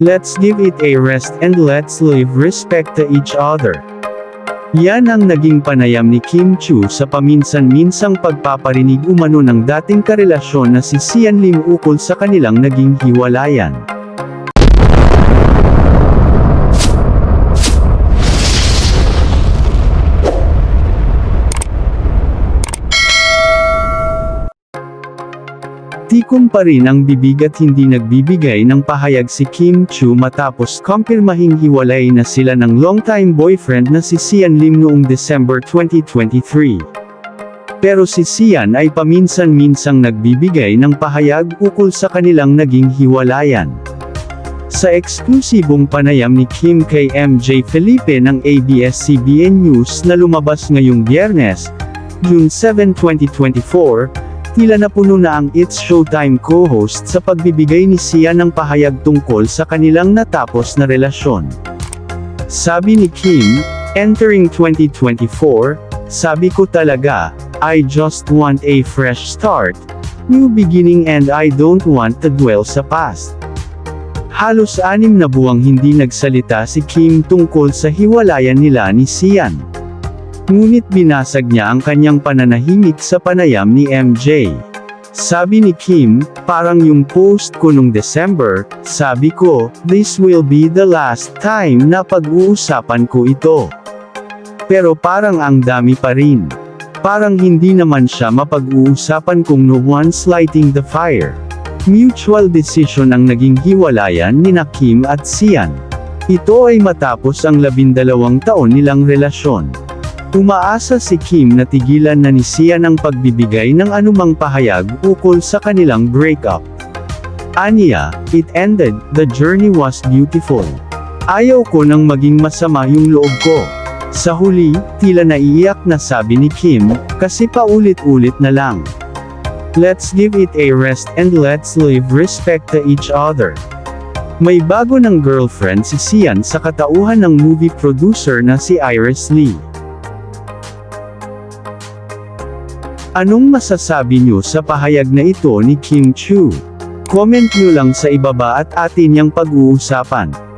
Let's give it a rest and let's live respect to each other. Yan ang naging panayam ni Kim Chu sa paminsan-minsang pagpaparinig umano ng dating karelasyon na si Sian Lim ukol sa kanilang naging hiwalayan. Tikom pa rin ang bibig at hindi nagbibigay ng pahayag si Kim Chu matapos kumpirmahing hiwalay na sila ng longtime boyfriend na si Sian Lim noong December 2023. Pero si Sian ay paminsan-minsang nagbibigay ng pahayag ukol sa kanilang naging hiwalayan. Sa eksklusibong panayam ni Kim kay MJ Felipe ng ABS-CBN News na lumabas ngayong biyernes, June 7, 2024, tila napuno na ang It's Showtime co-host sa pagbibigay ni Sian ng pahayag tungkol sa kanilang natapos na relasyon. Sabi ni Kim, entering 2024, sabi ko talaga, I just want a fresh start, new beginning and I don't want to dwell sa past. Halos anim na buwang hindi nagsalita si Kim tungkol sa hiwalayan nila ni Sian. Ngunit binasag niya ang kanyang pananahimik sa panayam ni MJ. Sabi ni Kim, parang yung post ko nung December, sabi ko, this will be the last time na pag-uusapan ko ito. Pero parang ang dami pa rin. Parang hindi naman siya mapag-uusapan kung no one's lighting the fire. Mutual decision ang naging hiwalayan ni Kim at Sian. Ito ay matapos ang labindalawang taon nilang relasyon. Umaasa si Kim na tigilan na ni Sian ang pagbibigay ng anumang pahayag ukol sa kanilang breakup. Aniya, it ended, the journey was beautiful. Ayaw ko nang maging masama yung loob ko. Sa huli, tila naiiyak na sabi ni Kim, kasi paulit-ulit na lang. Let's give it a rest and let's live respect to each other. May bago ng girlfriend si Sian sa katauhan ng movie producer na si Iris Lee. Anong masasabi nyo sa pahayag na ito ni Kim Chu? Comment nyo lang sa ibaba at atin niyang pag-uusapan.